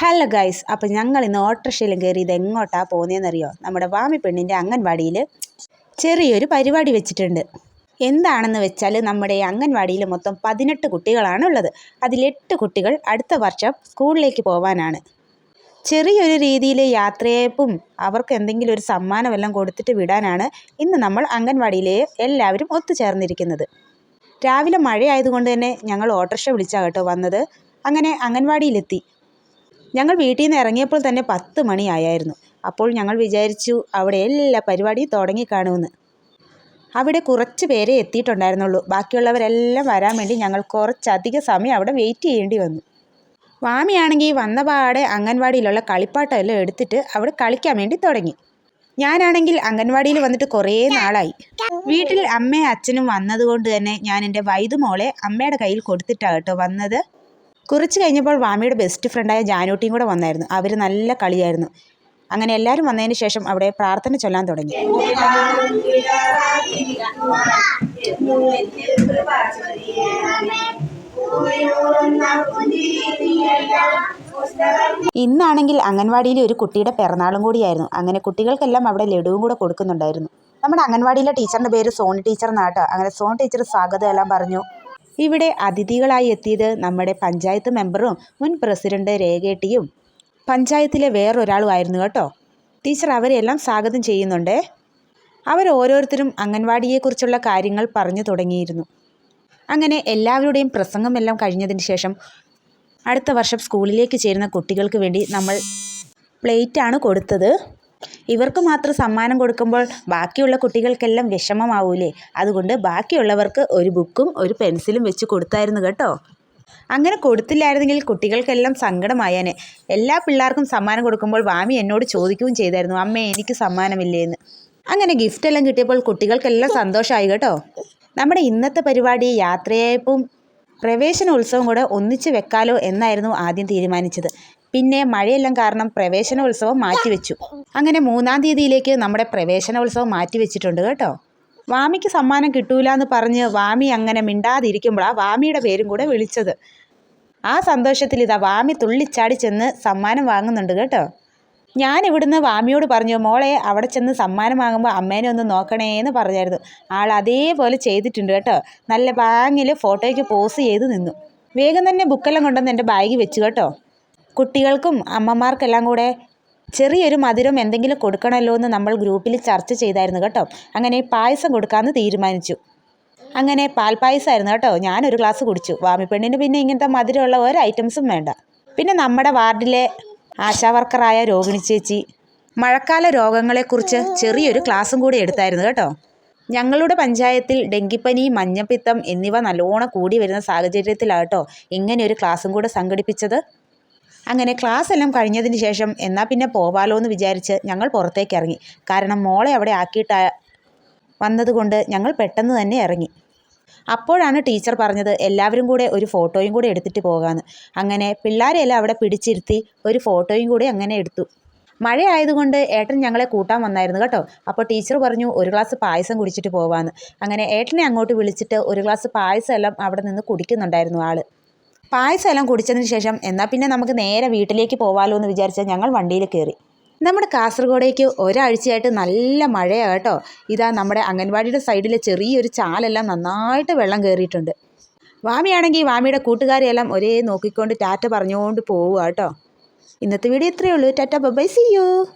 Hello guys അപ്പം ഞങ്ങൾ ഇന്ന് ഓട്ടോറിക്ഷയിലും കയറി ഇത് എങ്ങോട്ടാണ് പോകുന്നതെന്നറിയോ? നമ്മുടെ വാമി പെണ്ണിന്റെ അംഗൻവാടിയിൽ ചെറിയൊരു പരിപാടി വെച്ചിട്ടുണ്ട്. എന്താണെന്ന് വെച്ചാൽ നമ്മുടെ അംഗൻവാടിയിൽ മൊത്തം പതിനെട്ട് കുട്ടികളാണ് ഉള്ളത് അതിലെട്ട് കുട്ടികൾ അടുത്ത വർഷം സ്കൂളിലേക്ക് പോകാനാണ് ചെറിയൊരു രീതിയിൽ യാത്രയപ്പും അവർക്ക് എന്തെങ്കിലും ഒരു സമ്മാനം എല്ലാം കൊടുത്തിട്ട് വിടാനാണ് ഇന്ന് നമ്മൾ അംഗൻവാടിയിലെ എല്ലാവരും ഒത്തുചേർന്നിരിക്കുന്നത്. രാവിലെ മഴയായതുകൊണ്ട് തന്നെ ഞങ്ങൾ ഓട്ടോറിക്ഷ വിളിച്ചാണ് കേട്ടോ വന്നത്. അങ്ങനെ അംഗൻവാടിയിലെത്തി. ഞങ്ങൾ വീട്ടിൽ നിന്ന് ഇറങ്ങിയപ്പോൾ തന്നെ പത്ത് മണിയായിരുന്നു അപ്പോൾ ഞങ്ങൾ വിചാരിച്ചു അവിടെ എല്ലാ പരിപാടിയും തുടങ്ങിക്കാണുമെന്ന് അവിടെ കുറച്ച് പേരെ എത്തിയിട്ടുണ്ടായിരുന്നുള്ളൂ. ബാക്കിയുള്ളവരെല്ലാം വരാൻ വേണ്ടി ഞങ്ങൾ കുറച്ചധിക സമയം അവിടെ വെയിറ്റ് ചെയ്യേണ്ടി വന്നു. വാമിയാണെങ്കിൽ വന്ന പാടെ അംഗൻവാടിയിലുള്ള കളിപ്പാട്ടമെല്ലാം എടുത്തിട്ട് അവിടെ കളിക്കാൻ വേണ്ടി തുടങ്ങി. ഞാനാണെങ്കിൽ അംഗൻവാടിയിൽ വന്നിട്ട് കുറേ നാളായി. വീട്ടിൽ അമ്മയും അച്ഛനും വന്നതുകൊണ്ട് തന്നെ ഞാൻ എന്റെ വൈദുമോളെ അമ്മയുടെ കയ്യിൽ കൊടുത്തിട്ടാണ് കേട്ടോ വന്നത്. കുറച്ച് കഴിഞ്ഞപ്പോൾ വാമിയുടെ ബെസ്റ്റ് ഫ്രണ്ടായ ജാനൂട്ടിയും കൂടെ വന്നായിരുന്നു. അവർ നല്ല കളിയായിരുന്നു. അങ്ങനെ എല്ലാവരും വന്നതിന് ശേഷം അവിടെ പ്രാർത്ഥന ചൊല്ലാൻ തുടങ്ങി. ഇന്നാണെങ്കിൽ അംഗൻവാടിയിലെ ഒരു കുട്ടിയുടെ പിറന്നാളും കൂടിയായിരുന്നു. അങ്ങനെ കുട്ടികൾക്കെല്ലാം അവിടെ ലഡുവും കൂടെ കൊടുക്കുന്നുണ്ടായിരുന്നു. നമ്മുടെ അംഗൻവാടിയിലെ ടീച്ചറിന്റെ പേര് സോണി ടീച്ചർ എന്നാട്ടോ. അങ്ങനെ സോൺ ടീച്ചർ സ്വാഗതം എല്ലാം പറഞ്ഞു. ഇവിടെ അതിഥികളായി എത്തിയത് നമ്മുടെ പഞ്ചായത്ത് മെമ്പറും മുൻ പ്രസിഡന്റ് രേഖേട്ടിയും. പഞ്ചായത്തിലെ വേറൊരാളും ആയിരുന്നു കേട്ടോ. ടീച്ചർ അവരെല്ലാം സ്വാഗതം ചെയ്യുന്നുണ്ടേ. അവർ ഓരോരുത്തരും അംഗൻവാടിയെക്കുറിച്ചുള്ള കാര്യങ്ങൾ പറഞ്ഞു തുടങ്ങിയിരുന്നു. അങ്ങനെ എല്ലാവരുടെയും പ്രസംഗമെല്ലാം കഴിഞ്ഞതിന് ശേഷം അടുത്ത വർഷം സ്കൂളിലേക്ക് ചേരുന്ന കുട്ടികൾക്ക് വേണ്ടി നമ്മൾ പ്ലേറ്റാണ് കൊടുത്തത്. ഇവർക്ക് മാത്രം സമ്മാനം കൊടുക്കുമ്പോൾ ബാക്കിയുള്ള കുട്ടികൾക്കെല്ലാം വിഷമമാവൂലേ? അതുകൊണ്ട് ബാക്കിയുള്ളവർക്ക് ഒരു ബുക്കും ഒരു പെൻസിലും വെച്ച് കൊടുത്തായിരുന്നു കേട്ടോ. അങ്ങനെ കൊടുത്തില്ലായിരുന്നെങ്കിൽ കുട്ടികൾക്കെല്ലാം സങ്കടമായേനെ. എല്ലാ പിള്ളേർക്കും സമ്മാനം കൊടുക്കുമ്പോൾ വാമി എന്നോട് ചോദിക്കുകയും ചെയ്തായിരുന്നു അമ്മേ എനിക്ക് സമ്മാനമില്ലേ എന്ന് അങ്ങനെ ഗിഫ്റ്റ് എല്ലാം കിട്ടിയപ്പോൾ കുട്ടികൾക്കെല്ലാം സന്തോഷമായി കേട്ടോ. നമ്മുടെ ഇന്നത്തെ പരിപാടി യാത്രയയപ്പും പ്രവേശനോത്സവം കൂടെ ഒന്നിച്ച് വെക്കാലോ എന്നായിരുന്നു ആദ്യം തീരുമാനിച്ചത്. പിന്നെ മഴയെല്ലാം കാരണം പ്രവേശനോത്സവം മാറ്റിവെച്ചു. അങ്ങനെ മൂന്നാം തീയതിയിലേക്ക് നമ്മുടെ പ്രവേശനോത്സവം മാറ്റിവെച്ചിട്ടുണ്ട് കേട്ടോ. വാമിക്ക് സമ്മാനം കിട്ടൂല എന്ന് പറഞ്ഞ് വാമി അങ്ങനെ മിണ്ടാതിരിക്കുമ്പോഴാണ് വാമിയുടെ പേരും കൂടെ വിളിച്ചത്. ആ സന്തോഷത്തിൽ ഇതാ വാമി തുള്ളിച്ചാടി ചെന്ന് സമ്മാനം വാങ്ങുന്നുണ്ട് കേട്ടോ. ഞാൻ ഇവിടുന്ന് വാമിയോട് പറഞ്ഞു മോളെ അവിടെ ചെന്ന് സമ്മാനം വാങ്ങുമ്പോൾ അമ്മേനെ ഒന്ന് നോക്കണേ എന്ന് പറഞ്ഞായിരുന്നു. ആൾ അതേപോലെ ചെയ്തിട്ടുണ്ട് കേട്ടോ. നല്ല ബാങ്ങിൽ ഫോട്ടോയ്ക്ക് പോസ് ചെയ്ത് നിന്നു. വേഗം തന്നെ ബുക്കെല്ലാം കൊണ്ടുവന്ന് എന്റെ ബാഗ് വെച്ചു കേട്ടോ. കുട്ടികൾക്കും അമ്മമാർക്കെല്ലാം കൂടെ ചെറിയൊരു മധുരം എന്തെങ്കിലും കൊടുക്കണമല്ലോ എന്ന് നമ്മൾ ഗ്രൂപ്പിൽ ചർച്ച ചെയ്തായിരുന്നു കേട്ടോ. അങ്ങനെ പായസം കൊടുക്കാമെന്ന് തീരുമാനിച്ചു. അങ്ങനെ പാൽപ്പായസമായിരുന്നു കേട്ടോ. ഞാനൊരു ഗ്ലാസ് കുടിച്ചു. വാമിപ്പെണ്ണിന് പിന്നെ ഇങ്ങനത്തെ മധുരമുള്ള ഒരു ഐറ്റംസും വേണ്ട. പിന്നെ നമ്മുടെ വാർഡിലെ ആശാവർക്കറായ രോഹിണി ചേച്ചി മഴക്കാല രോഗങ്ങളെക്കുറിച്ച് ചെറിയൊരു ക്ലാസ്സും കൂടി എടുത്തായിരുന്നു കേട്ടോ. ഞങ്ങളുടെ പഞ്ചായത്തിൽ ഡെങ്കിപ്പനി മഞ്ഞപ്പിത്തം എന്നിവ നല്ലോണം കൂടി വരുന്ന സാഹചര്യത്തിലാട്ടോ ഇങ്ങനെ ഒരു ക്ലാസ്സും കൂടെ സംഘടിപ്പിച്ചത്. അങ്ങനെ ക്ലാസ് എല്ലാം കഴിഞ്ഞതിന് ശേഷം എന്നാൽ പിന്നെ പോവാലോ എന്ന് വിചാരിച്ച് ഞങ്ങൾ പുറത്തേക്ക് ഇറങ്ങി. കാരണം മോളെ അവിടെ ആക്കിയിട്ട് വന്നതുകൊണ്ട് ഞങ്ങൾ പെട്ടെന്ന് തന്നെ ഇറങ്ങി. അപ്പോഴാണ് ടീച്ചർ പറഞ്ഞത് എല്ലാവരും കൂടെ ഒരു ഫോട്ടോയും കൂടെ എടുത്തിട്ട് പോകാമെന്ന് അങ്ങനെ പിള്ളേരെല്ലാം അവിടെ പിടിച്ചിരുത്തി ഒരു ഫോട്ടോയും കൂടി അങ്ങനെ എടുത്തു. മഴയായതുകൊണ്ട് ഏട്ടൻ ഞങ്ങളെ കൂട്ടാൻ വന്നായിരുന്നു കേട്ടോ. അപ്പോൾ ടീച്ചർ പറഞ്ഞു ഒരു ഗ്ലാസ് പായസം കുടിച്ചിട്ട് പോവാമെന്ന് അങ്ങനെ ഏട്ടനെ അങ്ങോട്ട് വിളിച്ചിട്ട് ഒരു ഗ്ലാസ് പായസം എല്ലാം അവിടെ നിന്ന് കുടിക്കുന്നുണ്ടായിരുന്നു ആൾ പായസം എല്ലാം കുടിച്ചതിന് ശേഷം എന്നാൽ പിന്നെ നമുക്ക് നേരെ വീട്ടിലേക്ക് പോവാലോ എന്ന് വിചാരിച്ചാൽ ഞങ്ങൾ വണ്ടിയിൽ കയറി. നമ്മുടെ കാസർഗോഡേക്ക് ഒരാഴ്ചയായിട്ട് നല്ല മഴയാണ് കേട്ടോ. ഇതാ നമ്മുടെ അംഗൻവാടിയുടെ സൈഡിലെ ചെറിയൊരു ചാലെല്ലാം നന്നായിട്ട് വെള്ളം കയറിയിട്ടുണ്ട്. വാമിയാണെങ്കിൽ വാമിയുടെ കൂട്ടുകാരെയെല്ലാം ഒരേ നോക്കിക്കൊണ്ട് ടാറ്റ പറഞ്ഞുകൊണ്ട് പോവുക കേട്ടോ. ഇന്നത്തെ വീഡിയോ ഇത്രയേ ഉള്ളൂ. Tata bye see you.